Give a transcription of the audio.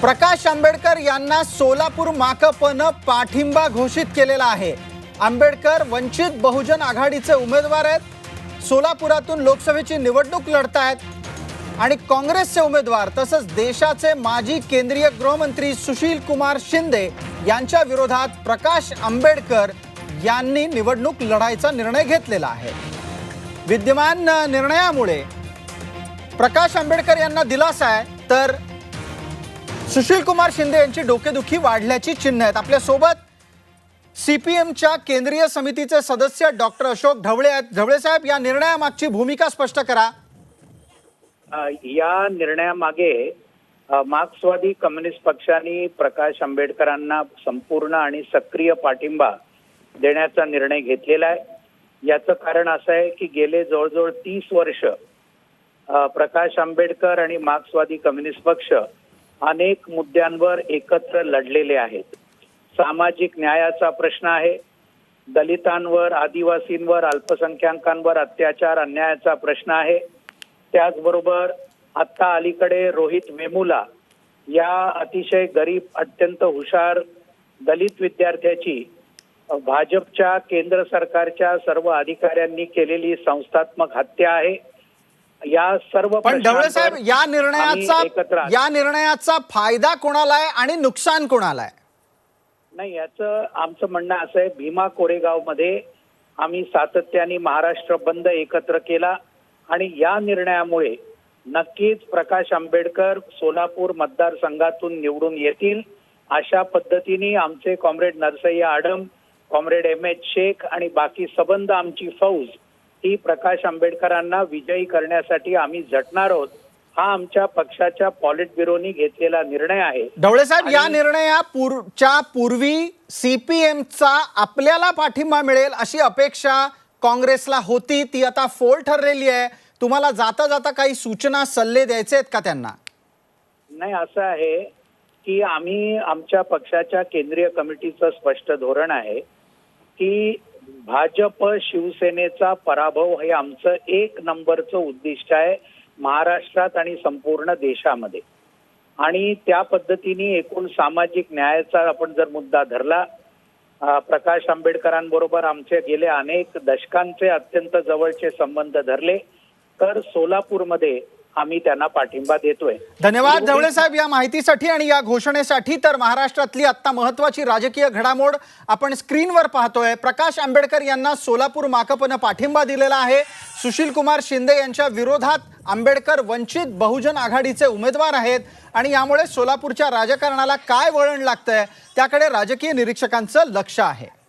प्रकाश आंबेडकर यांना सोलापूर माकपनं पाठिंबा घोषित केलेला आहे. आंबेडकर वंचित बहुजन आघाडीचे उमेदवार आहेत. सोलापुरातून लोकसभेची निवडणूक लढत आहेत आणि काँग्रेसचे उमेदवार तसंच देशाचे माजी केंद्रीय गृहमंत्री सुशील कुमार शिंदे यांच्या विरोधात प्रकाश आंबेडकर यांनी निवडणूक लढायचा निर्णय घेतलेला आहे. विद्यमान निर्णयामुळे प्रकाश आंबेडकर यांना दिलासा आहे. तर सुशील कुमार शिंदे यांची डोकेदुखी वाढल्याची चिन्ह आहेत. आपल्यासोबत सीपीएमच्या केंद्रीय समितीचे सदस्य डॉक्टर अशोक ढवळे आहेत. ढवळे साहेब या निर्णयामागची भूमिका स्पष्ट करा. या निर्णयामागे मार्क्सवादी कम्युनिस्ट पक्षाने प्रकाश आंबेडकरांना संपूर्ण आणि सक्रिय पाठिंबा देण्याचा निर्णय घेतलेला आहे. याचं कारण असं आहे की गेले जवळजवळ तीस वर्ष प्रकाश आंबेडकर आणि मार्क्सवादी कम्युनिस्ट पक्ष अनेक मुद्द्यांवर एकत्र लढलेले आहेत. सामाजिक न्यायाचा प्रश्न आहे. दलितांवर आदिवासींवर अल्पसंख्याकांवर अत्याचार अन्यायाचा प्रश्न आहे. त्याचबरोबर आत्ता अलीकडे रोहित वेमुला या अतिशय गरीब अत्यंत हुशार दलित विद्यार्थ्याची भाजपच्या केंद्र सरकारच्या सर्व अधिकाऱ्यांनी केलेली संस्थात्मक हत्या आहे. या सर्व पण ढवळे साहेब या निर्णयाचा. या निर्णयाचा फायदा कोणाला आहे आणि नुकसान कोणाला आहे नाही याचं आमचं म्हणणं असं आहे भीमा कोरेगावमध्ये आम्ही सातत्याने महाराष्ट्र बंद एकत्र केला आणि या निर्णयामुळे नक्कीच प्रकाश आंबेडकर सोलापूर मतदारसंघातून निवडून येतील अशा पद्धतीने आमचे comrade Narsayya Adam comrade M H Shaikh आणि बाकी सबंध आमची फौज ही प्रकाश आंबेडकरांना विजयी करण्यासाठी आम्ही झटणार आहोत हा आमच्या पक्षाच्या पॉलिट ब्युरोनी घेतलेला निर्णय आहे. ढवळे साहेब या आणि- निर्णया पूर्वच्या पूर्वी सीपीएमचा आपल्याला पाठिंबा मिळेल अशी अपेक्षा काँग्रेसला होती ती आता फोल ठरलेली आहे. तुम्हाला जाता जाता काही सूचना सल्ले द्यायचे आहेत का त्यांना? नाही असं आहे की आम्ही आमच्या पक्षाच्या केंद्रीय कमिटीचं स्पष्ट धोरण आहे की भाजप शिवसेनेचा पराभव हे आमचं एक नंबरचं उद्दिष्ट आहे महाराष्ट्रात आणि संपूर्ण देशामध्ये. आणि त्या पद्धतीने एकूण सामाजिक न्यायाचा आपण जर मुद्दा धरला प्रकाश आंबेडकरांबरोबर आमचे गेले अनेक दशकांचे अत्यंत जवळचे संबंध धरले तर सोलापूरमध्ये आम्ही त्यांना पाठिंबा देतोय. धन्यवाद ढवळे साहेब या माहितीसाठी आणि या घोषणेसाठी. तर महाराष्ट्रातली आता महत्वाची राजकीय घडामोड आपण स्क्रीनवर पाहतोय. प्रकाश आंबेडकर यांना सोलापूर माकपनं पाठिंबा दिलेला आहे. सुशील कुमार शिंदे यांच्या विरोधात आंबेडकर वंचित बहुजन आघाडीचे उमेदवार आहेत. आणि यामुळे सोलापूरच्या राजकारणाला काय वळण लागतंय त्याकडे राजकीय निरीक्षकांचं लक्ष आहे.